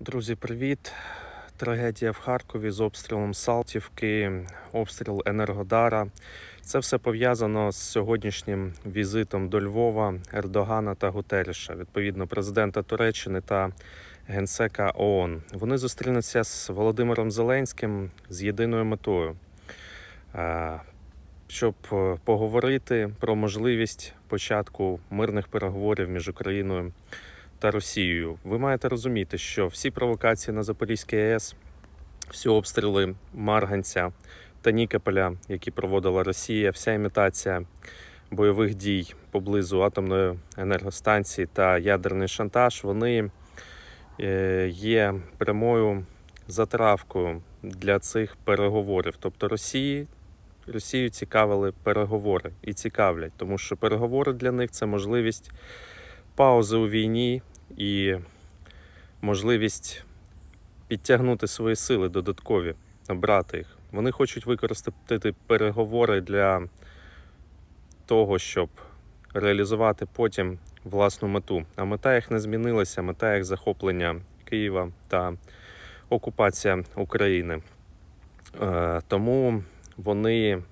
Друзі, привіт! Трагедія в Харкові з обстрілом Салтівки, обстріл Енергодара. Це все пов'язано з сьогоднішнім візитом до Львова Ердогана та Гутеріша, відповідно, президента Туреччини та генсека ООН. Вони зустрінуться з Володимиром Зеленським з єдиною метою, е, щоб е, поговорити про можливість початку мирних переговорів між Україною Росією. Ви маєте розуміти, що всі провокації на Запорізькій АЕС, всі обстріли Марганця та Нікополя, які проводила Росія, вся імітація бойових дій поблизу атомної енергостанції та ядерний шантаж, вони е, є прямою затравкою для цих переговорів. Тобто Росії. Росію цікавили переговори і цікавлять, тому що переговори для них це можливість паузи у війні і можливість підтягнути свої сили додаткові, набрати їх. Вони хочуть використати переговори для того, щоб реалізувати потім власну мету. А мета їх не змінилася, мета їх захоплення Києва та окупація України. Е, Тому вони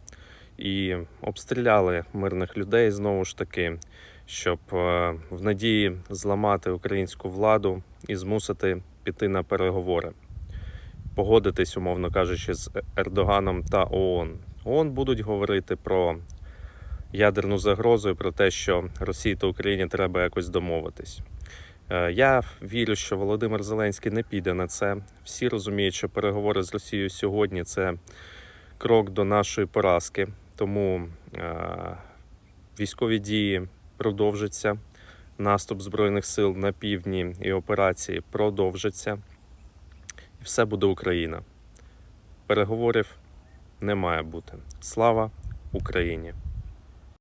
і обстріляли мирних людей знову ж таки щоб е, в надії зламати українську владу і змусити піти на переговори, погодитись, умовно кажучи, з Ердоганом та ООН. ООН будуть говорити про ядерну загрозу і про те, що Росії та Україні треба якось домовитись. Е, Я вірю, що Володимир Зеленський не піде на це. Всі розуміють, що переговори з Росією сьогодні це крок до нашої поразки. Тому е, військові дії продовжаться. Наступ Збройних сил на півдні і операції продовжаться. І все буде Україна. Переговорів не має бути. Слава Україні!